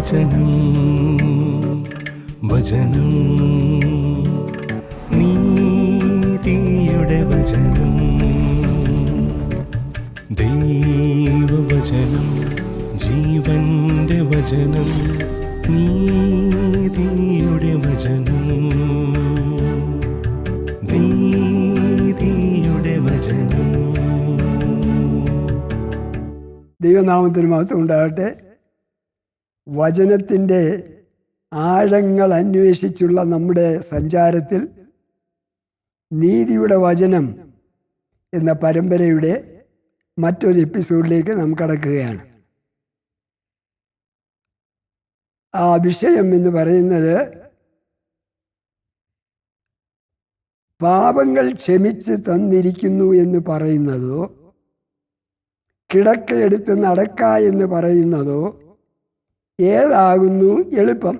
വചനം വചനം നീതിയുടെ വചനം ദൈവവചനം ജീവന്റെ വചനം നീതിയുടെ വചനം. നീതിയുടെ വചനം. ദൈവനാമത്തിന് മാത്രം ഉണ്ടാകട്ടെ. വചനത്തിന്റെ ആഴങ്ങൾ അന്വേഷിച്ചുള്ള നമ്മുടെ സഞ്ചാരത്തിൽ നീതിയുടെ വചനം എന്ന പരമ്പരയുടെ മറ്റൊരു എപ്പിസോഡിലേക്ക് നാം കടക്കുകയാണ്. ആ വിഷയം എന്ന് പറയുന്നത് പാപങ്ങൾ ക്ഷമിച്ച് തന്നിരിക്കുന്നു എന്ന് പറയുന്നതോ കിടക്കയെടുത്ത് നടക്ക എന്ന് പറയുന്നതോ ഏതാകുന്നു എളുപ്പം?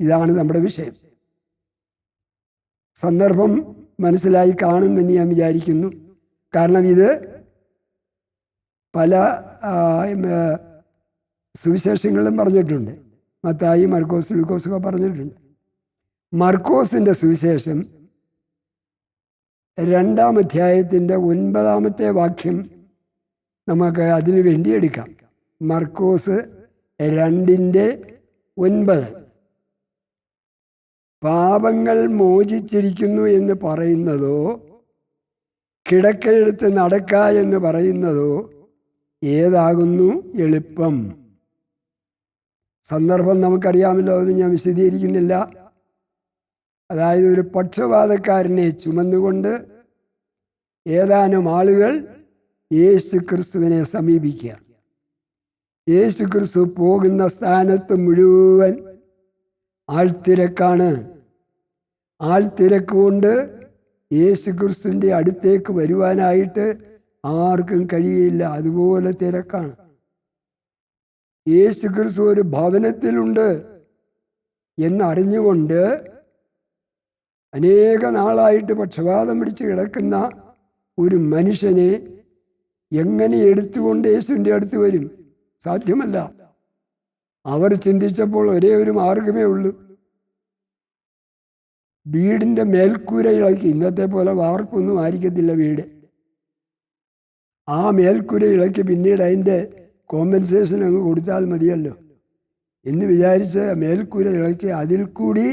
ഇതാണ് നമ്മുടെ വിഷയം. സന്ദർഭം മനസ്സിലായി കാണുമെന്ന് ഞാൻ വിചാരിക്കുന്നു. കാരണം ഇത് പല സുവിശേഷങ്ങളും പറഞ്ഞിട്ടുണ്ട്. മത്തായി മർക്കോസ് ലൂക്കോസൊക്കെ പറഞ്ഞിട്ടുണ്ട്. മർക്കോസിന്റെ സുവിശേഷം രണ്ടാം അധ്യായത്തിന്റെ ഒൻപതാമത്തെ വാക്യം നമുക്ക് അതിനു വേണ്ടി എടുക്കാം. മർക്കോസ് രണ്ടിന്റെ ഒൻപത്. പാപങ്ങൾ മോചിച്ചിരിക്കുന്നു എന്ന് പറയുന്നതോ കിടക്കെടുത്ത് നടക്ക എന്ന് പറയുന്നതോ ഏതാകുന്നു എളുപ്പം. സന്ദർഭം നമുക്കറിയാമല്ലോ അത് ഞാൻ വിശദീകരിക്കുന്നില്ല. അതായത് ഒരു പക്ഷപാതക്കാരനെ ചുമന്നുകൊണ്ട് ഏതാനും ആളുകൾ യേശു ക്രിസ്തുവിനെ സമീപിക്കുക. യേശു ക്രിസ്തു പോകുന്ന സ്ഥാനത്ത് മുഴുവൻ ആൾത്തിരക്കാണ്. ആൾത്തിരക്ക് കൊണ്ട് യേശു ക്രിസ്തുവിന്റെ അടുത്തേക്ക് വരുവാനായിട്ട് ആർക്കും കഴിയില്ല. അതുപോലെ തിരക്കാണ്. യേശു ക്രിസ്തു ഒരു ഭവനത്തിലുണ്ട് എന്നറിഞ്ഞുകൊണ്ട് അനേക നാളായിട്ട് പക്ഷപാതം പിടിച്ച് കിടക്കുന്ന ഒരു മനുഷ്യനെ എങ്ങനെ എടുത്തുകൊണ്ട് യേശുവിന്റെ അടുത്ത് വരും? സാധ്യമല്ല. അവർ ചിന്തിച്ചപ്പോൾ ഒരേ ഒരു മാർഗമേ ഉള്ളൂ. വീടിന്റെ മേൽക്കൂര ഇളക്കി ഇന്നത്തെ പോലെ വാർപ്പൊന്നും ആയിരിക്കത്തില്ല വീട്. ആ മേൽക്കൂര ഇളക്കി പിന്നീട് അതിന്റെ കോമ്പൻസേഷൻ അങ്ങ് കൊടുത്താൽ മതിയല്ലോ. എന്ന് വിചാരിച്ച് മേൽക്കൂര ഇളക്കി അതിൽ കൂടി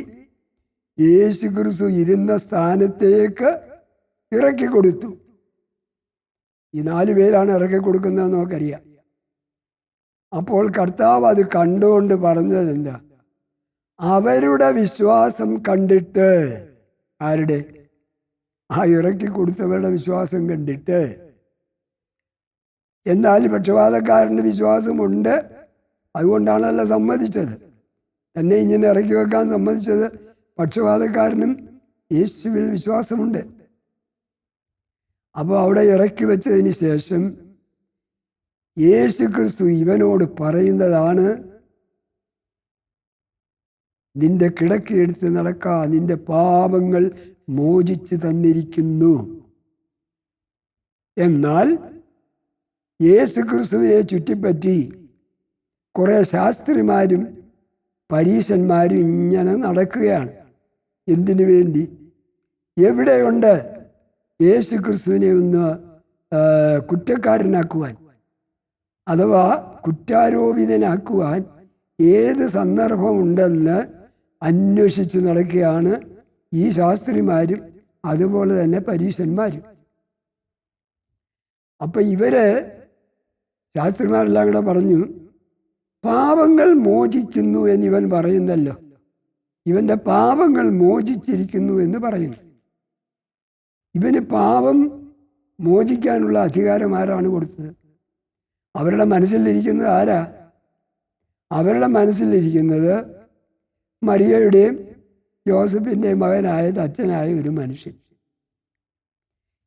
യേശു ക്രിസ്തു ഇരുന്ന സ്ഥാനത്തേക്ക് ഇറക്കി കൊടുത്തു. ഈ നാല് പേരാണ് ഇറക്കി കൊടുക്കുന്നതെന്ന് നമുക്കറിയാം. അപ്പോൾ കർത്താവ് അത് കണ്ടുകൊണ്ട് പറഞ്ഞത് എന്താ അവരുടെ വിശ്വാസം കണ്ടിട്ട് ആരുടെ? ആ ഇറക്കി കൊടുത്തവരുടെ വിശ്വാസം കണ്ടിട്ട്. എന്നാൽ പക്ഷപാതക്കാരന്റെ വിശ്വാസമുണ്ട്. അതുകൊണ്ടാണല്ലോ സമ്മതിച്ചത്. തന്നെ ഇങ്ങനെ ഇറക്കി വെക്കാൻ സമ്മതിച്ചത്. പക്ഷപാതക്കാരനും യേശുവിൽ വിശ്വാസമുണ്ട്. അപ്പോൾ അവിടെ ഇറക്കി വെച്ചതിന് ശേഷം യേശു ക്രിസ്തു ഇവനോട് പറയുന്നതാണ് നിന്റെ കിടക്കയെടുത്ത് നടക്ക നിന്റെ പാപങ്ങൾ മോചിച്ചു തന്നിരിക്കുന്നു. എന്നാൽ യേശു ക്രിസ്തുവിനെ ചുറ്റിപ്പറ്റി കുറേ ശാസ്ത്രിമാരും പരീശന്മാരും ഇങ്ങനെ നടക്കുകയാണ്. എന്തിനു വേണ്ടി? എവിടെയുണ്ട് യേശു ക്രിസ്തുവിനെ ഒന്ന് കുറ്റക്കാരനാക്കുവാൻ? അഥവാ കുറ്റാരോപിതനാക്കുവാൻ ഏത് സന്ദർഭമുണ്ടെന്ന് അന്വേഷിച്ച് നടക്കുകയാണ് ഈ ശാസ്ത്രിമാരും അതുപോലെ തന്നെ പരീശന്മാരും അപ്പം ഇവർ ശാസ്ത്രിമാരെല്ലാം കൂടെ പറഞ്ഞു പാപങ്ങൾ മോചിക്കുന്നു എന്നിവൻ പറയുന്നല്ലോ. ഇവന്റെ പാപങ്ങൾ മോചിച്ചിരിക്കുന്നു എന്ന് പറയുന്നു. ഇവന് പാപം മോചിക്കാനുള്ള അധികാരം ആരാണ് കൊടുത്തത്? അവരുടെ മനസ്സിലിരിക്കുന്നത് ആരാ? അവരുടെ മനസ്സിലിരിക്കുന്നത് മരിയയുടെയും ജോസഫിന്റെയും മകനായ അച്ഛനായ ഒരു മനുഷ്യൻ.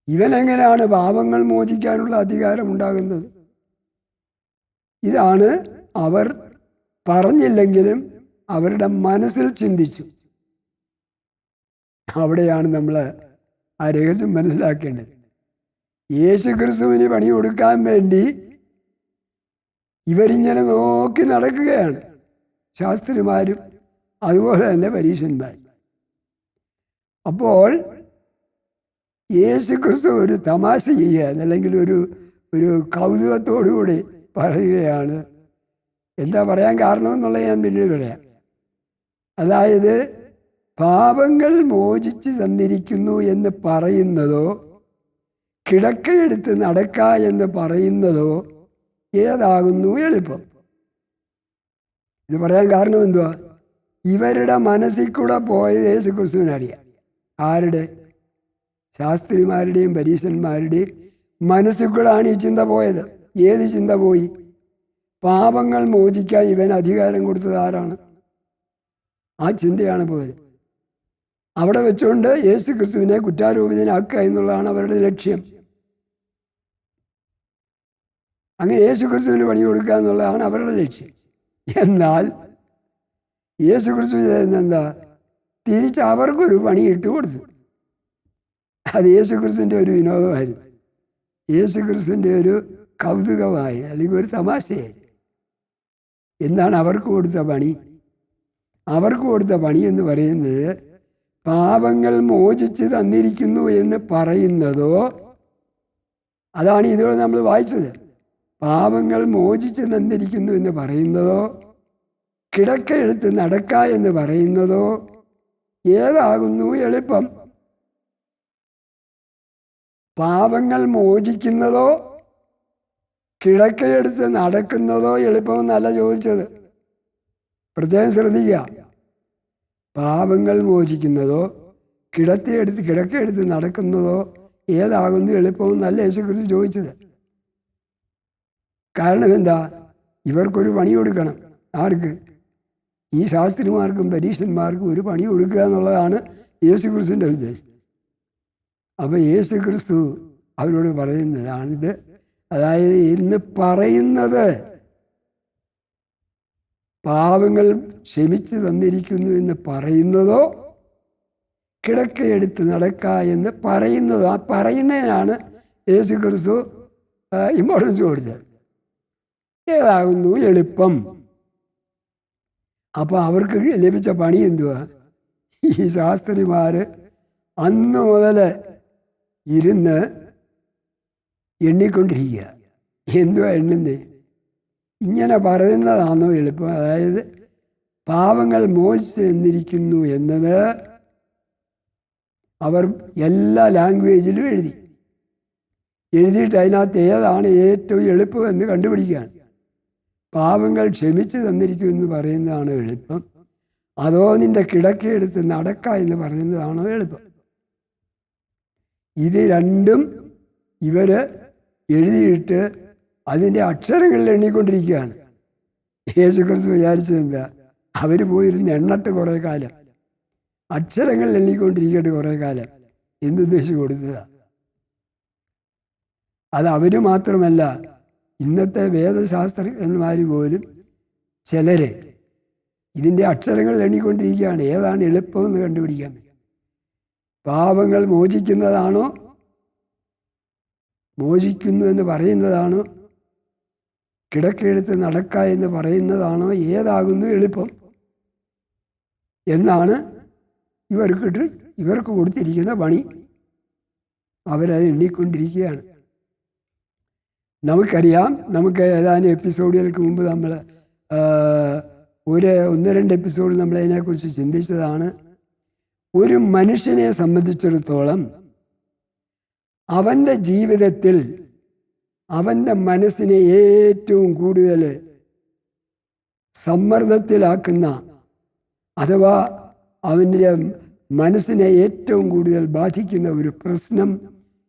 ഇവനെങ്ങനെയാണ് പാപങ്ങൾ മോചിക്കാനുള്ള അധികാരം ഉണ്ടാകുന്നത്? ഇതാണ് അവർ പറഞ്ഞില്ലെങ്കിലും അവരുടെ മനസ്സിൽ ചിന്തിച്ചു. അവിടെയാണ് നമ്മൾ ആ രഹസ്യം മനസ്സിലാക്കേണ്ടത്. യേശു ക്രിസ്തുവിന് പണി കൊടുക്കാൻ വേണ്ടി ഇവരിങ്ങനെ നോക്കി നടക്കുകയാണ്. ശാസ്ത്രിമാരും അതുപോലെ തന്നെ പരീക്ഷന്മാരും അപ്പോൾ യേശു ക്രിസ്തു ഒരു തമാശ ചെയ്യുകയാണ് അല്ലെങ്കിൽ ഒരു ഒരു കൗതുകത്തോടുകൂടി പറയുകയാണ്. എന്താ പറയാൻ കാരണമെന്നുള്ളത് ഞാൻ പിന്നീട് പറയാം. അതായത് പാപങ്ങൾ മോചിച്ച് തന്നിരിക്കുന്നു എന്ന് പറയുന്നതോ കിടക്കയെടുത്ത് നടക്ക എന്ന് പറയുന്നതോ ഏതാകുന്നു എളുപ്പം. ഇത് പറയാൻ കാരണം എന്തുവാ? ഇവരുടെ മനസ്സിൽ കൂടെ പോയത് യേശു ക്രിസ്തുവിനറിയാം ആരുടെ? ശാസ്ത്രിമാരുടെയും പരീശന്മാരുടെയും മനസ്സിൽ കൂടാണ് ഈ ചിന്ത പോയത്. ഏത് ചിന്ത പോയി? പാപങ്ങൾ മോചിക്കാൻ ഇവൻ അധികാരം കൊടുത്തത് ആരാണ്? ആ ചിന്തയാണ് പോയത്. അവിടെ വെച്ചുകൊണ്ട് യേശു ക്രിസ്തുവിനെ കുറ്റാരോപിതനാക്കുക എന്നുള്ളതാണ് അവരുടെ ലക്ഷ്യം. അങ്ങനെ യേശു ക്രിസ്തുവിന് പണി കൊടുക്കുക എന്നുള്ളതാണ് അവരുടെ ലക്ഷ്യം. എന്നാൽ യേശു ക്രിസ്തു എന്താ? തിരിച്ച് അവർക്കൊരു പണി ഇട്ട് കൊടുത്തു. അത് യേശു ക്രിസ്തുവിന്റെ ഒരു വിനോദമായിരുന്നു. യേശു ക്രിസ്തുവിന്റെ ഒരു കൗതുകമായി അല്ലെങ്കിൽ ഒരു തമാശയായി. എന്താണ് അവർക്ക് കൊടുത്ത പണി. അവർക്ക് കൊടുത്ത പണി എന്ന് പറയുന്നത് പാപങ്ങൾ മോചിച്ച് തന്നിരിക്കുന്നു എന്ന് പറയുന്നതോ അതാണ് ഇതുവരെ നമ്മൾ വായിച്ചത്. പാപങ്ങൾ മോചിച്ച് തന്നിരിക്കുന്നു എന്ന് പറയുന്നതോ കിടക്കയെടുത്ത് നടക്ക എന്ന് പറയുന്നതോ ഏതാകുന്നു എളുപ്പം? പാപങ്ങൾ മോചിക്കുന്നതോ കിടക്കയെടുത്ത് നടക്കുന്നതോ എളുപ്പമെന്നല്ല ചോദിച്ചത്. പ്രത്യേകം ശ്രദ്ധിക്കുക. പാപങ്ങൾ മോചിക്കുന്നതോ കിടത്തിയെടുത്ത് കിടക്കയെടുത്ത് നടക്കുന്നതോ ഏതാകുന്നു എളുപ്പമെന്നല്ല യേശുക്രിസ്തു ചോദിച്ചത്. കാരണം എന്താ? ഇവർക്കൊരു പണി കൊടുക്കണം. ആർക്ക്? ഈ ശാസ്ത്രിമാർക്കും പരീക്ഷന്മാർക്കും ഒരു പണി കൊടുക്കുക എന്നുള്ളതാണ് യേശു ക്രിസ്തുവിന്റെ ഉദ്ദേശം. അപ്പോൾ യേശു ക്രിസ്തു അവരോട് പറയുന്നതാണിത്. അതായത് ഇന്ന് പറയുന്നത് പാവങ്ങൾ ക്ഷമിച്ചു തന്നിരിക്കുന്നു എന്ന് പറയുന്നതോ കിടക്കയെടുത്ത് നടക്ക എന്ന് പറയുന്നതോ ആ പറയുന്നതിനാണ് യേശു ക്രിസ്തു ഇമ്പോർട്ടൻസ് കൊടുത്തത്. ഏതാകുന്നു എളുപ്പം. അപ്പോൾ അവർക്ക് ലഭിച്ച പണി എന്തുവാ? ഈ ശാസ്ത്രിമാർ അന്ന് മുതൽ ഇരുന്ന് എണ്ണിക്കൊണ്ടിരിക്കുക. എന്തുവാ എണ്ണുന്നേ? ഇങ്ങനെ പറയുന്നതാണോ എളുപ്പം? അതായത് പാവങ്ങൾ മോചിച്ച് എന്നിരിക്കുന്നു എന്നത് അവർ എല്ലാ ലാംഗ്വേജിലും എഴുതി. എഴുതിയിട്ട് അതിനകത്ത് ഏതാണ് ഏറ്റവും എളുപ്പമെന്ന് കണ്ടുപിടിക്കുകയാണ്. പാവങ്ങൾ ക്ഷമിച്ചു തന്നിരിക്കും എന്ന് പറയുന്നതാണ് എളുപ്പം. അതോ നിന്റെ കിടക്കയെടുത്ത് നടക്ക എന്ന് പറയുന്നതാണ് എളുപ്പം. ഇത് രണ്ടും ഇവർ എഴുതിയിട്ട് അതിന്റെ അക്ഷരങ്ങളിൽ എണ്ണിക്കൊണ്ടിരിക്കുകയാണ്. യേശുക്രിസ്തു വിചാരിച്ചത് എന്താ? അവർ പോയിരുന്ന് എണ്ണട്ട് കുറേ കാലം. അക്ഷരങ്ങൾ എണ്ണിക്കൊണ്ടിരിക്കട്ടെ കുറേ കാലം. എന്തുദ്ദേശിച്ച് കൊടുത്തതാ? അത് അവർ മാത്രമല്ല ഇന്നത്തെ വേദശാസ്ത്രജ്ഞന്മാർ പോലും ചിലരെ ഇതിന്റെ അക്ഷരങ്ങൾ എണ്ണിക്കൊണ്ടിരിക്കുകയാണ്. ഏതാണ് എളുപ്പമെന്ന് കണ്ടുപിടിക്കാൻ? പാപങ്ങൾ മോചിക്കുന്നതാണോ? മോചിക്കുന്നു എന്ന് പറയുന്നതാണോ? കിടക്കെടുത്ത് നടക്ക എന്ന് പറയുന്നതാണോ? ഏതാകുന്നു എളുപ്പം? എന്നാണ് ഇവർക്കിട്ട് ഇവർക്ക് കൊടുത്തിരിക്കുന്ന പണി. അവരത് എണ്ണിക്കൊണ്ടിരിക്കുകയാണ്. നമുക്കറിയാം. നമുക്ക് ഏതാനും എപ്പിസോഡുകൾക്ക് മുമ്പ് നമ്മൾ ഒരു ഒന്ന് രണ്ട് എപ്പിസോഡിൽ നമ്മൾ അതിനെക്കുറിച്ച് ചിന്തിച്ചതാണ്. ഒരു മനുഷ്യനെ സംബന്ധിച്ചിടത്തോളം അവന്റെ ജീവിതത്തിൽ അവന്റെ മനസ്സിനെ ഏറ്റവും കൂടുതൽ സമ്മർദ്ദത്തിലാക്കുന്ന അഥവാ അവന്റെ മനസ്സിനെ ഏറ്റവും കൂടുതൽ ബാധിക്കുന്ന ഒരു പ്രശ്നം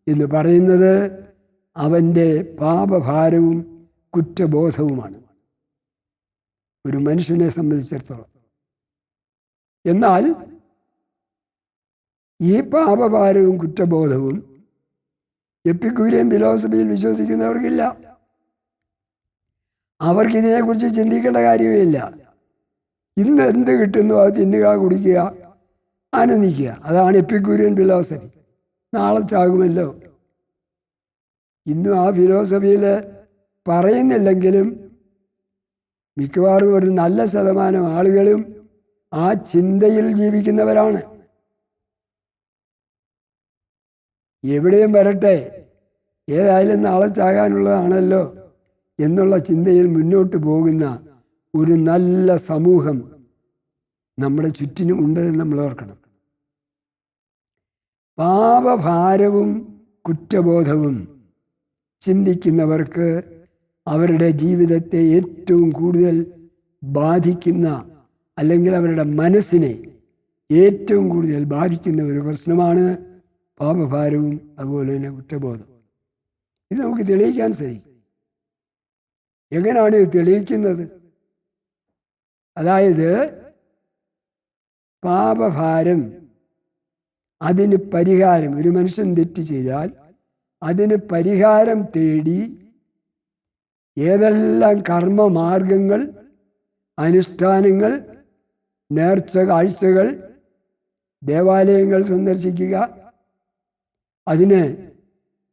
എന്ന് പറയുന്നത് അവന്റെ പാപഭാരവും കുറ്റബോധവുമാണ്. ഒരു മനുഷ്യനെ സംബന്ധിച്ചിടത്തോളം. എന്നാൽ ഈ പാപഭാരവും കുറ്റബോധവും എപ്പിക്കൂരിയൻ ഫിലോസഫിയിൽ വിശ്വസിക്കുന്നവർക്കില്ല. അവർക്ക് ഇതിനെക്കുറിച്ച് ചിന്തിക്കേണ്ട കാര്യമില്ല. ഇന്ന് എന്ത് കിട്ടുന്നു അത് തിന്നുക കുടിക്കുക ആനന്ദിക്കുക അതാണ് എപ്പിക്കൂരിയൻ ഫിലോസഫി. നാളെ ചാകുമല്ലോ. ഇന്നും ആ ഫിലോസഫിയിൽ പറയുന്നില്ലെങ്കിലും മിക്കവാറും ഒരു നല്ല ശതമാനം ആളുകളും ആ ചിന്തയിൽ ജീവിക്കുന്നവരാണ്. എവിടെയും വരട്ടെ ഏതായാലും നാളെ ചാകാനുള്ളതാണല്ലോ എന്നുള്ള ചിന്തയിൽ മുന്നോട്ട് പോകുന്ന ഒരു നല്ല സമൂഹം നമ്മുടെ ചുറ്റിനും ഉണ്ട് എന്ന് നമ്മൾ ഓർക്കണം. പാപഭാരവും കുറ്റബോധവും ചിന്തിക്കുന്നവർക്ക് അവരുടെ ജീവിതത്തെ ഏറ്റവും കൂടുതൽ ബാധിക്കുന്ന അല്ലെങ്കിൽ അവരുടെ മനസ്സിനെ ഏറ്റവും കൂടുതൽ ബാധിക്കുന്ന ഒരു പ്രശ്നമാണ് പാപഭാരവും അതുപോലെ തന്നെ കുറ്റബോധം. ഇത് നമുക്ക് തെളിയിക്കാൻ സാധിക്കും. എങ്ങനെയാണ് ഇത് തെളിയിക്കുന്നത്? അതായത് പാപഭാരം അതിന് പരിഹാരം ഒരു മനുഷ്യൻ തെറ്റ് ചെയ്താൽ അതിന് പരിഹാരം തേടി ഏതെല്ലാം കർമ്മമാർഗങ്ങൾ അനുഷ്ഠാനങ്ങൾ നേർച്ച കാഴ്ചകൾ ദേവാലയങ്ങൾ സന്ദർശിക്കുക. അതിന്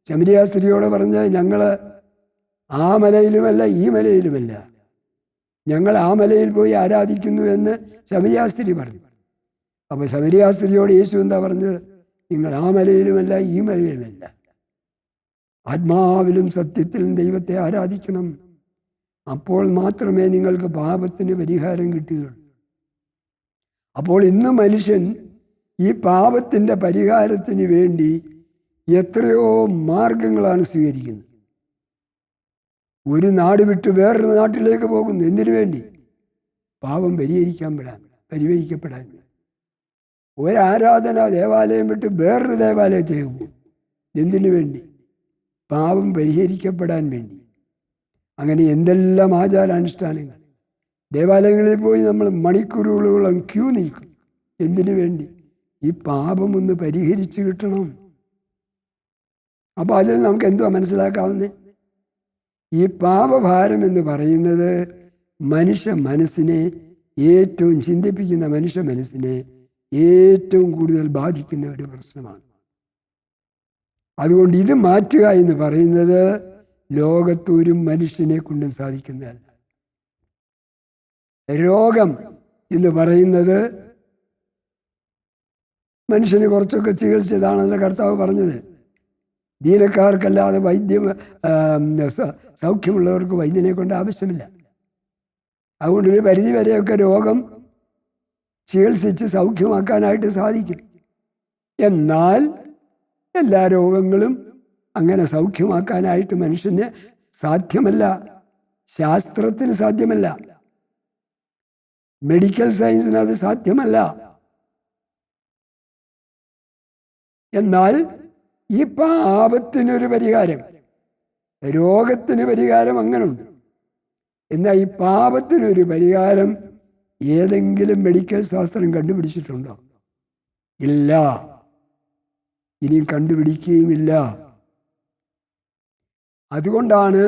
ശമരിയ സ്ത്രീയോട് പറഞ്ഞ് ഞങ്ങൾ ആ മലയിലുമല്ല ഈ മലയിലുമല്ല. ഞങ്ങൾ ആ മലയിൽ പോയി ആരാധിക്കുന്നു എന്ന് ശമരിയാസ്ത്രീ പറഞ്ഞു. അപ്പോൾ ശമരിയാസ്ത്രീയോട് യേശു എന്താ പറഞ്ഞത്? നിങ്ങൾ ആ മലയിലുമല്ല ഈ മലയിലുമല്ല. ആത്മാവിലും സത്യത്തിലും ദൈവത്തെ ആരാധിക്കണം. അപ്പോൾ മാത്രമേ നിങ്ങൾക്ക് പാപത്തിന് പരിഹാരം കിട്ടുകയുള്ളൂ. അപ്പോൾ ഇന്ന് മനുഷ്യൻ ഈ പാപത്തിന്റെ പരിഹാരത്തിന് വേണ്ടി എത്രയോ മാർഗങ്ങളാണ് സ്വീകരിക്കുന്നത്. ഒരു നാട് വിട്ട് വേറൊരു നാട്ടിലേക്ക് പോകുന്നു. എന്തിനു വേണ്ടി? പാപം പരിഹരിക്കാൻ പെടാൻ പരിഹരിക്കപ്പെടാൻ. ഒരാരാധന ദേവാലയം വിട്ട് വേറൊരു ദേവാലയത്തിലേക്ക് പോകും എന്തിനു വേണ്ടി? പാപം പരിഹരിക്കപ്പെടാൻ വേണ്ടി. അങ്ങനെ എന്തെല്ലാം ആചാരാനുഷ്ഠാനങ്ങൾ. ദേവാലയങ്ങളിൽ പോയി നമ്മൾ മണിക്കൂറുകളോളം ക്യൂ നിൽക്കും. എന്തിനു വേണ്ടി? ഈ പാപം ഒന്ന് പരിഹരിച്ചു കിട്ടണം. അപ്പോൾ അതിൽ നമുക്ക് എന്തുവാ മനസ്സിലാക്കാവുന്നത് ഈ പാപഭാരം എന്ന് പറയുന്നത് മനുഷ്യ മനസ്സിനെ ഏറ്റവും ചിന്തിപ്പിക്കുന്ന മനുഷ്യ മനസ്സിനെ ഏറ്റവും കൂടുതൽ ബാധിക്കുന്ന ഒരു പ്രശ്നമാണ്. അതുകൊണ്ട് ഇത് മാറ്റുക എന്ന് പറയുന്നത് ലോകത്തൂരും മനുഷ്യനെ കൊണ്ടും സാധിക്കുന്നതല്ല. രോഗം എന്ന് പറയുന്നത് മനുഷ്യന് കുറച്ചൊക്കെ ചികിത്സിച്ചതാണല്ലോ കർത്താവ് പറഞ്ഞത്. ദീനക്കാർക്കല്ലാതെ വൈദ്യം സൗഖ്യമുള്ളവർക്ക് വൈദ്യനെ കൊണ്ട് ആവശ്യമില്ല. അതുകൊണ്ട് ഒരു പരിധി വരെയൊക്കെ രോഗം ചികിത്സിച്ച് സൗഖ്യമാക്കാനായിട്ട് സാധിക്കും. എന്നാൽ എല്ലാ രോഗങ്ങളും അങ്ങനെ സൗഖ്യമാക്കാനായിട്ട് മനുഷ്യന് സാധ്യമല്ല. ശാസ്ത്രത്തിന് സാധ്യമല്ല. മെഡിക്കൽ സയൻസിന് അത് സാധ്യമല്ല. എന്നാൽ ഈ പാപത്തിനൊരു പരിഹാരം രോഗത്തിന് പരിഹാരം അങ്ങനെയുണ്ട് എന്നാൽ ഈ പാപത്തിനൊരു പരിഹാരം ഏതെങ്കിലും മെഡിക്കൽ ശാസ്ത്രം കണ്ടുപിടിച്ചിട്ടുണ്ടോ? ഇല്ല. ഇനിയും കണ്ടുപിടിക്കുകയുമില്ല. അതുകൊണ്ടാണ്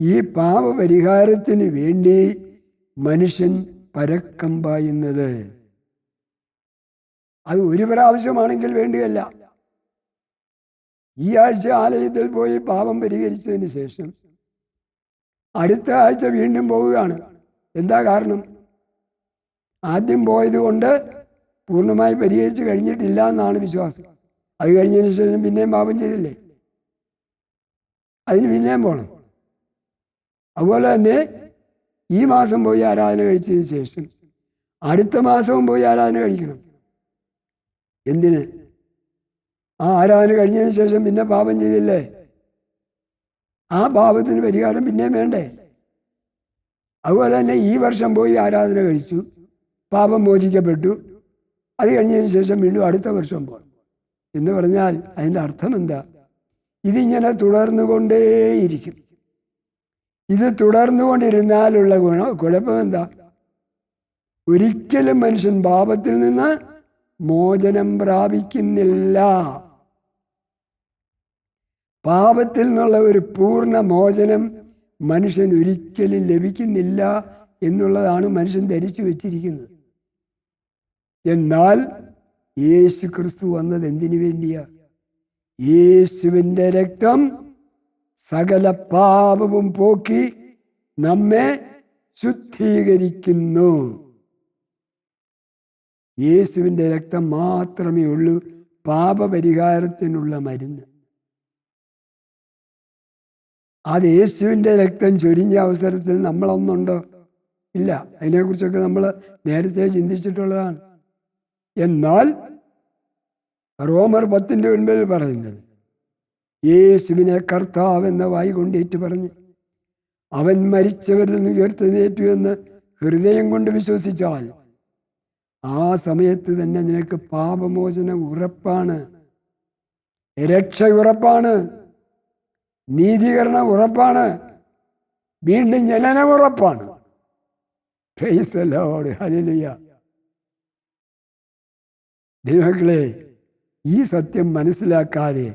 ഈ പാപപരിഹാരത്തിന് വേണ്ടി മനുഷ്യൻ പരക്കം പായുന്നത് അത് ഒരു പ്രാവശ്യമാണെങ്കിൽ വേണ്ടിയല്ല. ഈ ആഴ്ച ആലയത്തിൽ പോയി പാപം പരിഹരിച്ചതിന് ശേഷം അടുത്ത ആഴ്ച വീണ്ടും പോവുകയാണ്. എന്താ കാരണം? ആദ്യം പോയത് കൊണ്ട് പൂർണമായി പരിഹരിച്ചു കഴിഞ്ഞിട്ടില്ല എന്നാണ് വിശ്വാസം. അത് കഴിഞ്ഞതിന് ശേഷം പിന്നെയും പാപം ചെയ്തില്ലേ? അതിന് പിന്നെയും പോകണം അതുപോലെ തന്നെ ഈ മാസം പോയി ആരാധന കഴിച്ചതിന് ശേഷം അടുത്ത മാസവും പോയി ആരാധന കഴിക്കണം. എന്തിന്? ആ ആരാധന കഴിഞ്ഞതിന് ശേഷം പിന്നെ പാപം ചെയ്തില്ലേ? ആ പാപത്തിന് പരിഹാരം പിന്നെയും വേണ്ടേ? അതുപോലെ തന്നെ ഈ വർഷം പോയി ആരാധന കഴിച്ചു പാപം മോചിക്കപ്പെട്ടു. അത് കഴിഞ്ഞതിന് ശേഷം വീണ്ടും അടുത്ത വർഷം പോകണം എന്ന് പറഞ്ഞാൽ അതിന്റെ അർത്ഥം എന്താ? ഇതിങ്ങനെ തുടർന്നുകൊണ്ടേയിരിക്കും. ഇത് തുടർന്നുകൊണ്ടിരുന്നാലുള്ള ഗുണ കുഴപ്പം എന്താ? ഒരിക്കലും മനുഷ്യൻ പാപത്തിൽ നിന്ന് മോചനം പ്രാപിക്കുന്നില്ല. പാപത്തിൽ നിന്നുള്ള ഒരു പൂർണ മോചനം മനുഷ്യൻ ഒരിക്കലും ലഭിക്കുന്നില്ല എന്നുള്ളതാണ് മനുഷ്യൻ ധരിച്ചു വെച്ചിരിക്കുന്നത്. എന്നാൽ യേശു ക്രിസ്തു വന്നത് എന്തിനു വേണ്ടിയാ? യേശുവിന്റെ രക്തം സകല പാപവും പോക്കി നമ്മെ ശുദ്ധീകരിക്കുന്നു. യേശുവിന്റെ രക്തം മാത്രമേ ഉള്ളൂ പാപപരിഹാരത്തിനുള്ള മരുന്ന്. അത് യേശുവിന്റെ രക്തം ചൊരിഞ്ഞ അവസരത്തിൽ നമ്മളൊന്നുണ്ടോ? ഇല്ല. അതിനെക്കുറിച്ചൊക്കെ നമ്മൾ നേരത്തെ ചിന്തിച്ചിട്ടുള്ളതാണ്. എന്നാൽ റോമർ പത്തിന്റെ ഒൻപതിൽ പറയുന്നത് യേശുവിനെ കർത്താവ് എന്ന വായി കൊണ്ടേറ്റ് പറഞ്ഞ്. അവൻ മരിച്ചവരിൽ നിന്ന് ഉയർത്തെഴുന്നേറ്റു എന്ന് ഹൃദയം കൊണ്ട് വിശ്വസിച്ചാൽ ആ സമയത്ത് തന്നെ നിനക്ക് പാപമോചനം ഉറപ്പാണ്. രക്ഷ ഉറപ്പാണ്. നീതീകരണം ഉറപ്പാണ്. വീണ്ടും ജനനം ഉറപ്പാണ്. Hallelujah. ദൈവങ്ങളെ ഈ സത്യം മനസ്സിലാക്കാതെ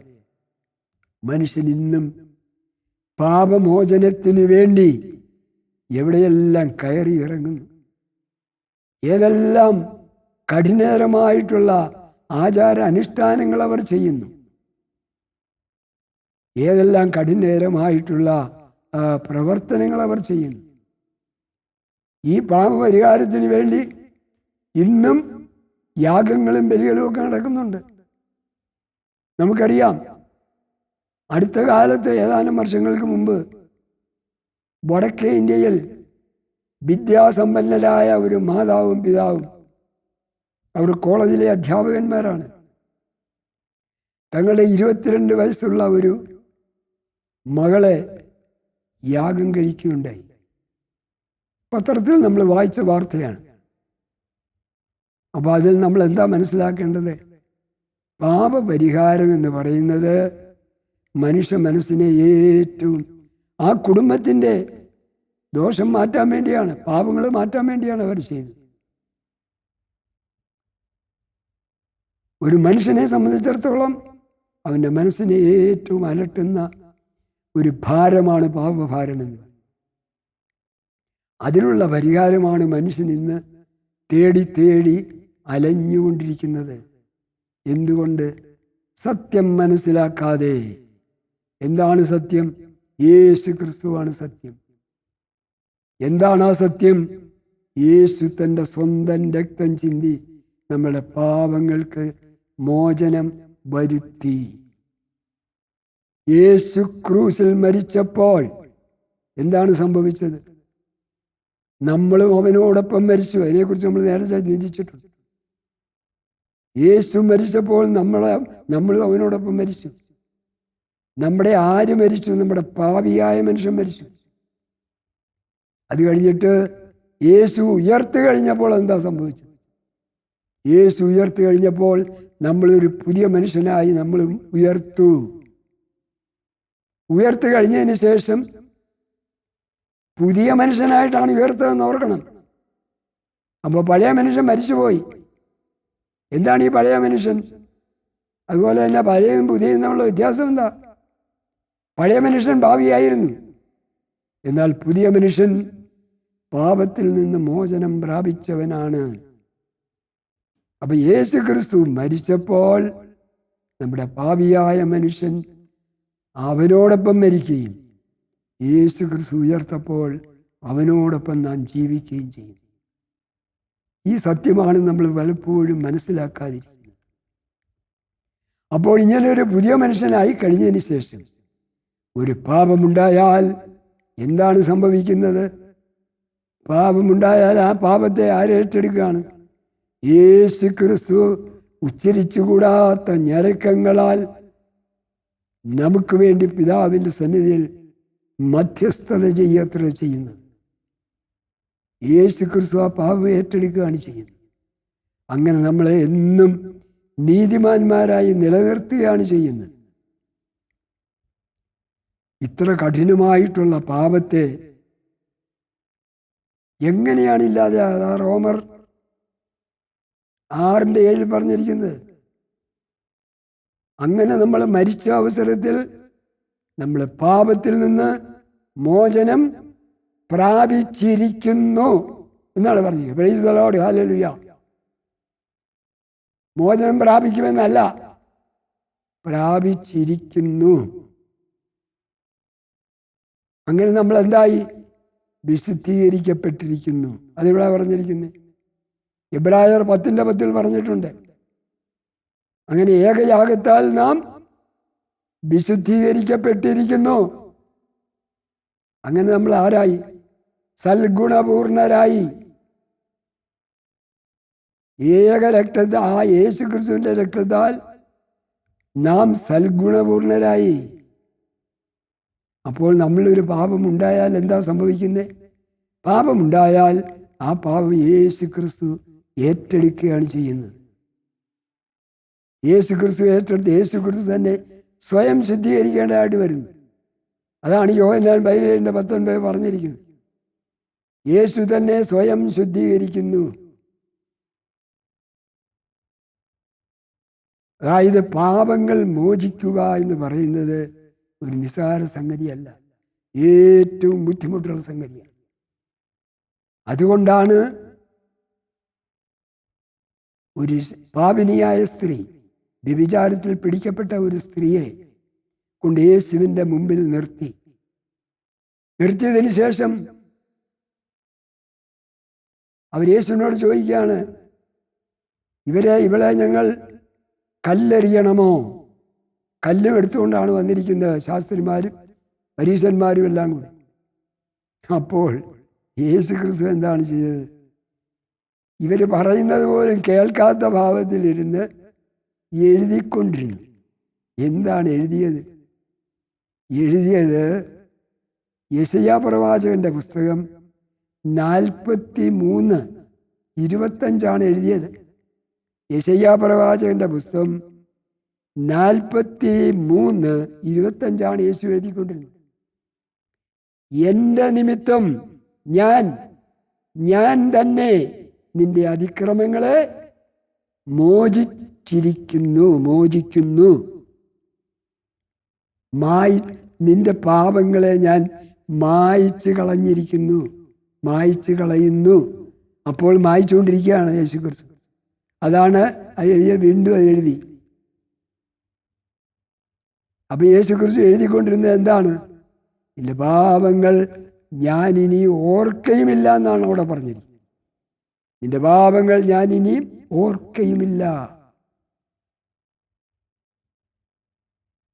മനുഷ്യൻ ഇന്നും പാപമോചനത്തിന് വേണ്ടി എവിടെയെല്ലാം കയറി ഇറങ്ങുന്നു? ഏതെല്ലാം കഠിനരമായിട്ടുള്ള ആചാര അനുഷ്ഠാനങ്ങൾ അവർ ചെയ്യുന്നു? ഏതെല്ലാം കഠിനേരമായിട്ടുള്ള പ്രവർത്തനങ്ങൾ അവർ ചെയ്യുന്നു? ഈ പാപപരിഹാരത്തിന് വേണ്ടി ഇന്നും യാഗങ്ങളും ബലികളും ഒക്കെ നടക്കുന്നുണ്ട്. നമുക്കറിയാം അടുത്ത കാലത്ത് ഏതാനും വർഷങ്ങൾക്ക് മുമ്പ് വടക്കേ ഇന്ത്യയിൽ വിദ്യാസമ്പന്നരായ ഒരു മാതാവും പിതാവും അവർ കോളേജിലെ അധ്യാപകന്മാരാണ്. തങ്ങളുടെ ഇരുപത്തിരണ്ട് വയസ്സുള്ള ഒരു മകളെ യാഗം കഴിക്കുകയുണ്ടായി. പത്രത്തിൽ നമ്മൾ വായിച്ച വാർത്തയാണ്. അപ്പോൾ അതിൽ നമ്മൾ എന്താ മനസ്സിലാക്കേണ്ടത്? പാപപരിഹാരം എന്ന് പറയുന്നത് മനുഷ്യ മനസ്സിനെ ഏറ്റവും ആ കുടുംബത്തിന്റെ ദോഷം മാറ്റാൻ വേണ്ടിയാണ് പാപങ്ങൾ മാറ്റാൻ വേണ്ടിയാണ് അവർ ചെയ്തത്. ഒരു മനുഷ്യനെ സംബന്ധിച്ചിടത്തോളം അവന്റെ മനസ്സിനെ ഏറ്റവും അലട്ടുന്ന ഒരു ഭാരമാണ് പാപഭാരം എന്ന് അതിനുള്ള പരിഹാരമാണ് മനുഷ്യൻ ഇന്ന് തേടി തേടി അലഞ്ഞുകൊണ്ടിരിക്കുന്നത്. എന്തുകൊണ്ട്? സത്യം മനസ്സിലാക്കാതെ. എന്താണ് സത്യം? യേശു ക്രിസ്തുവാണ് സത്യം. എന്താണ് ആ സത്യം? യേശു തന്റെ സ്വന്തം രക്തം ചിന്തി നമ്മുടെ പാപങ്ങൾക്ക് മോചനം വരുത്തി. യേശു ക്രൂസിൽ മരിച്ചപ്പോൾ എന്താണ് സംഭവിച്ചത്? നമ്മളും അവനോടൊപ്പം മരിച്ചു. അതിനെക്കുറിച്ച് നമ്മൾ നേരത്തെ ചിന്തിച്ചിട്ടുണ്ട്. യേശു മരിച്ചപ്പോൾ നമ്മളെ നമ്മളും അവനോടൊപ്പം മരിച്ചു. നമ്മുടെ ആര് മരിച്ചു? നമ്മുടെ പാവിയായ മനുഷ്യൻ മരിച്ചു. അത് കഴിഞ്ഞിട്ട് യേശു ഉയർത്തു കഴിഞ്ഞപ്പോൾ എന്താ സംഭവിച്ചത്? യേശു ഉയർത്തു കഴിഞ്ഞപ്പോൾ നമ്മളൊരു പുതിയ മനുഷ്യനായി നമ്മൾ ഉയർത്തു. ഉയർത്തു കഴിഞ്ഞതിന് ശേഷം പുതിയ മനുഷ്യനായിട്ടാണ് ഉയർത്തതെന്ന് ഓർക്കണം. അപ്പോൾ പഴയ മനുഷ്യൻ മരിച്ചുപോയി. എന്താണ് ഈ പഴയ മനുഷ്യൻ? അതുപോലെ തന്നെ പഴയതും പുതിയതും തമ്മിലുള്ള വ്യത്യാസം എന്താ? പഴയ മനുഷ്യൻ ഭാവിയായിരുന്നു. എന്നാൽ പുതിയ മനുഷ്യൻ പാപത്തിൽ നിന്ന് മോചനം പ്രാപിച്ചവനാണ്. അപ്പൊ യേശു ക്രിസ്തു മരിച്ചപ്പോൾ നമ്മുടെ പാപിയായ മനുഷ്യൻ അവനോടൊപ്പം മരിക്കുകയും യേശു ക്രിസ്തു ഉയർത്തപ്പോൾ അവനോടൊപ്പം നാം ജീവിക്കുകയും ചെയ്യും ഈ സത്യമാണ് നമ്മൾ പലപ്പോഴും മനസ്സിലാക്കാതിരിക്കുന്നത്. അപ്പോൾ ഇങ്ങനെ ഒരു പുതിയ മനുഷ്യനായി കഴിഞ്ഞതിന് ശേഷം ഒരു പാപമുണ്ടായാൽ എന്താണ് സംഭവിക്കുന്നത്? പാപമുണ്ടായാൽ ആ പാപത്തെ ആരേറ്റെടുക്കുകയാണ് യേശു ക്രിസ്തു ഉച്ചരിച്ചുകൂടാത്ത ഞരക്കങ്ങളാൽ നമുക്ക് വേണ്ടി പിതാവിന്റെ സന്നിധിയിൽ മധ്യസ്ഥത ചെയ്യത്ര ചെയ്യുന്നത്. യേശു ക്രിസ്തു ആ പാപം ഏറ്റെടുക്കുകയാണ് ചെയ്യുന്നത്. അങ്ങനെ നമ്മളെ എന്നും നീതിമാന്മാരായി നിലനിർത്തുകയാണ് ചെയ്യുന്നത്. ഇത്ര കഠിനമായിട്ടുള്ള പാപത്തെ എങ്ങനെയാണ് ഇല്ലാതെ ആ റോമർ ആറിന്റെ ഏഴിൽ പറഞ്ഞിരിക്കുന്നത്? അങ്ങനെ നമ്മൾ മരിച്ച അവസരത്തിൽ നമ്മൾ പാപത്തിൽ നിന്ന് മോചനം പ്രാപിച്ചിരിക്കുന്നു എന്നാണ് പറഞ്ഞത്. പ്രൈസ് ദലോട് ലോർഡ് ഹല്ലേലൂയ മോചനം പ്രാപിക്കുമെന്നല്ല പ്രാപിച്ചിരിക്കുന്നു. അങ്ങനെ നമ്മൾ എന്തായി? വിശുദ്ധീകരിക്കപ്പെട്ടിരിക്കുന്നു. അതിവിടെ പറഞ്ഞിരിക്കുന്നത് എബ്രായർ പത്തിന്റെ പത്തിൽ പറഞ്ഞിട്ടുണ്ട്. അങ്ങനെ ഏകയാഗത്താൽ നാം വിശുദ്ധീകരിക്കപ്പെട്ടിരിക്കുന്നു. അങ്ങനെ നമ്മൾ ആരായി? സൽഗുണപൂർണരായി. ഏക രക്തത്തെ ആ യേശു ക്രിസ്തുവിന്റെ രക്തത്താൽ നാം സൽഗുണപൂർണരായി. അപ്പോൾ നമ്മളൊരു പാപമുണ്ടായാൽ എന്താ സംഭവിക്കുന്നത് പാപമുണ്ടായാൽ ആ പാപം യേശു ക്രിസ്തു ഏറ്റെടുക്കുകയാണ് ചെയ്യുന്നത്. യേശു ക്രിസ്തു ഏറ്റെടുത്ത് യേശു ക്രിസ്തു തന്നെ സ്വയം ശുദ്ധീകരിക്കേണ്ടതായിട്ട് വരുന്നു. അതാണ് യോഹന്നാൻ ബൈലേലിന്റെ പത്തൊൻപത് പറഞ്ഞിരിക്കുന്നത്. യേശു തന്നെ സ്വയം ശുദ്ധീകരിക്കുന്നു. അതായത് പാപങ്ങൾ മോചിക്കുക എന്ന് പറയുന്നത് ഒരു നിസ്സാര സംഗതിയല്ല. ഏറ്റവും ബുദ്ധിമുട്ടുള്ള സംഗതിയാണ്. അതുകൊണ്ടാണ് ഒരു പാപിനിയായ സ്ത്രീ വ്യഭിചാരത്തിൽ പിടിക്കപ്പെട്ട ഒരു സ്ത്രീയെ കൊണ്ട് യേശുവിന്റെ മുമ്പിൽ നിർത്തി. നിർത്തിയതിന് ശേഷം അവർ യേശുവിനോട് ചോദിക്കുകയാണ് ഇവരെ ഇവളെ ഞങ്ങൾ കല്ലെറിയണമോ? കല്ലും എടുത്തുകൊണ്ടാണ് വന്നിരിക്കുന്നത്. ശാസ്ത്രിമാരും പരീശന്മാരും എല്ലാം കൂടി. അപ്പോൾ യേശു ക്രിസ്തു എന്താണ് ചെയ്തത്? ഇവർ പറയുന്നത് പോലും കേൾക്കാത്ത ഭാവത്തിലിരുന്ന് എഴുതിക്കൊണ്ടിരുന്നു. എന്താണ് എഴുതിയത്? എഴുതിയത് യശയാ പ്രവാചകന്റെ പുസ്തകം നാൽപ്പത്തി മൂന്ന് ഇരുപത്തഞ്ചാണ് എഴുതിയത്. യശയ്യാ പ്രവാചകന്റെ പുസ്തകം നാൽപ്പത്തി മൂന്ന് ഇരുപത്തഞ്ചാണ് യേശു എഴുതിക്കൊണ്ടിരുന്നത്. എന്റെ നിമിത്തം ഞാൻ ഞാൻ തന്നെ നിന്റെ അതിക്രമങ്ങളെ മോചിച്ചിരിക്കുന്നു മോചിക്കുന്നു. മായി നിന്റെ പാപങ്ങളെ ഞാൻ മായിച്ചു കളഞ്ഞിരിക്കുന്നു. മായിച്ച് കളയുന്നു. അപ്പോൾ മായിച്ചുകൊണ്ടിരിക്കുകയാണ് യേശു ക്രിസ്തു അതാണ് അത് വീണ്ടും അത് എഴുതി. അപ്പൊ യേശു ക്രിസ്തു എഴുതിക്കൊണ്ടിരുന്നത് എന്താണ്? നിന്റെ പാപങ്ങൾ ഞാൻ ഇനി ഓർക്കയുമില്ല എന്നാണ് അവിടെ പറഞ്ഞിരിക്കുന്നത്. നിന്റെ പാപങ്ങൾ ഞാൻ ഇനി ഓർക്കയുമില്ല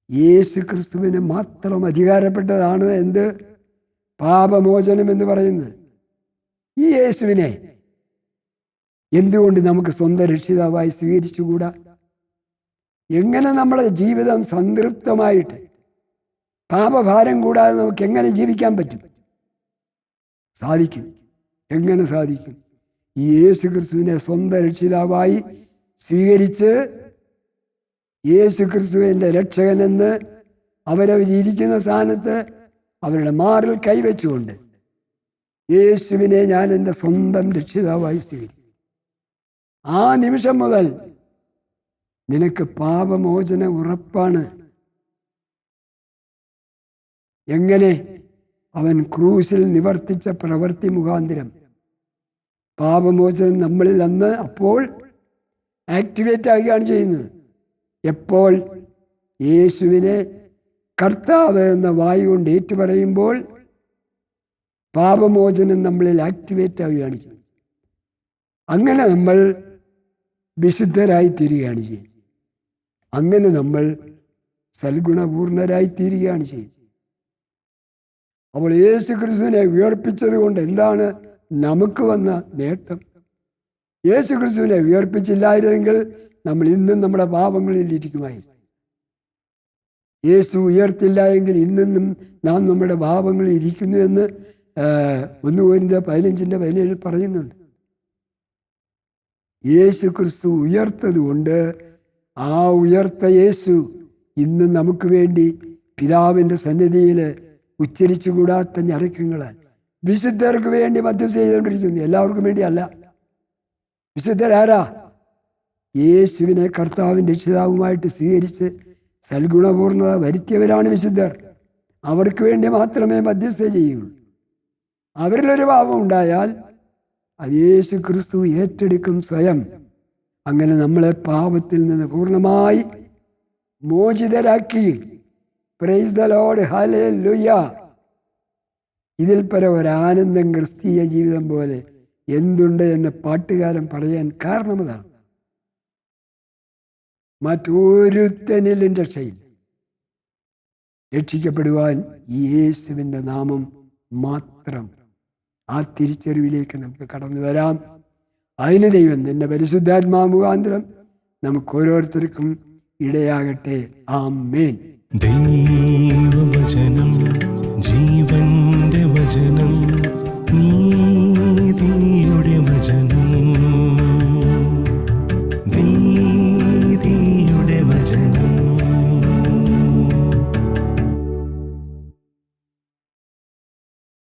യേശു ക്രിസ്തുവിന് മാത്രം അധികാരപ്പെട്ടതാണ് എന്ത്? പാപമോചനം എന്ന് പറയുന്നത്. ഈ യേശുവിനെ എന്തുകൊണ്ട് നമുക്ക് സ്വന്തം രക്ഷിതാവായി സ്വീകരിച്ചുകൂടാ? എങ്ങനെ നമ്മുടെ ജീവിതം സംതൃപ്തമായിട്ട് പാപഭാരം കൂടാതെ നമുക്ക് എങ്ങനെ ജീവിക്കാൻ പറ്റും? സാധിക്കും. എങ്ങനെ സാധിക്കും? ഈ യേശു ക്രിസ്തുവിനെ സ്വന്തം രക്ഷിതാവായി സ്വീകരിച്ച് യേശു ക്രിസ്തുവിന്റെ രക്ഷകനെന്ന് അവരവരിയ്ക്കുന്ന സ്ഥാനത്ത് അവരുടെ മാറിൽ കൈവച്ചുകൊണ്ട് യേശുവിനെ ഞാൻ എന്റെ സ്വന്തം രക്ഷിതാവായി സ്വീകരിക്കും. ആ നിമിഷം മുതൽ നിനക്ക് പാപമോചന ഉറപ്പാണ്. എങ്ങനെ? അവൻ ക്രൂശിൽ നിവർത്തിച്ച പ്രവൃത്തി മുഖാന്തരം. പാപമോചനം നമ്മളിൽ അന്ന് അപ്പോൾ ആക്ടിവേറ്റ് ആകുകയാണ് ചെയ്യുന്നത്. എപ്പോൾ? യേശുവിനെ കർത്താവ് എന്ന വായു കൊണ്ട് ഏറ്റുപറയുമ്പോൾ പാപമോചനം നമ്മളിൽ ആക്ടിവേറ്റ് ആവുകയാണ് ചെയ്യുന്നത്. അങ്ങനെ നമ്മൾ വിശുദ്ധരായി തീരുകയാണ് ചെയ്യുന്നത്. അങ്ങനെ നമ്മൾ സൽഗുണപൂർണരായി തീരുകയാണ് ചെയ്യുന്നത്. അപ്പോൾ യേശു ക്രിസ്തുവിനെ ഉയർപ്പിച്ചത് കൊണ്ട് എന്താണ് നമുക്ക് വന്ന നേട്ടം? യേശു ക്രിസ്തുവിനെ ഉയർപ്പിച്ചില്ലായിരുന്നെങ്കിൽ നമ്മൾ ഇന്നും നമ്മുടെ പാപങ്ങളിൽ ഇരിക്കുമായിരുന്നു. യേശു ഉയർത്തില്ല എങ്കിൽ ഇന്നും നാം നമ്മുടെ പാപങ്ങളിൽ ഇരിക്കുന്നു എന്ന് ഒന്ന് പോരിന്റെ പതിനഞ്ചിന്റെ പതിനേഴിൽ പറയുന്നുണ്ട്. യേശു ക്രിസ്തു ഉയർത്തത് കൊണ്ട് ആ ഉയർത്ത യേശു ഇന്ന് നമുക്ക് വേണ്ടി പിതാവിന്റെ സന്നിധിയിൽ ഉച്ചരിച്ചുകൂടാത്ത ഞരക്കങ്ങളാൽ വിശുദ്ധർക്ക് വേണ്ടി മദ്യം ചെയ്തുകൊണ്ടിരിക്കുന്നു. എല്ലാവർക്കും വേണ്ടിയല്ല. വിശുദ്ധരാരാ? യേശുവിനെ കർത്താവിന്റെ രക്ഷിതാവുമായിട്ട് സ്വീകരിച്ച് സൽഗുണപൂർണത വരുത്തിയവരാണ് വിശുദ്ധർ. അവർക്ക് വേണ്ടി മാത്രമേ മധ്യസ്ഥ ചെയ്യുള്ളൂ. അവരിലൊരു പാപം ഉണ്ടായാൽ അത് യേശു ക്രിസ്തു ഏറ്റെടുക്കും സ്വയം. അങ്ങനെ നമ്മളെ പാപത്തിൽ നിന്ന് പൂർണമായി മോചിതരാക്കി. പ്രൈസ് ദ ലോഡ് ഹലേ ലുയ ഇതിൽ പര ഒരാനന്ദം ക്രിസ്തീയ ജീവിതം പോലെ എന്തുണ്ട് എന്ന് പാട്ടുകാരൻ പറയാൻ കാരണം കാരണമതാണ് മറ്റൊരുത്തനിലും രക്ഷയില്ല. രക്ഷിക്കപ്പെടുവാൻ യേശുവിന്റെ നാമം മാത്രം ആ തിരിച്ചറിവിലേക്ക് നമുക്ക് കടന്നു വരാം. അതിന് ദൈവം നിന്റെ പരിശുദ്ധാത്മാ മുഖാന്തരം നമുക്ക് ഓരോരുത്തർക്കും ഇടയാകട്ടെ. ആ ആമേൻ. ദൈവവചനം ജീവന്റെ വചനം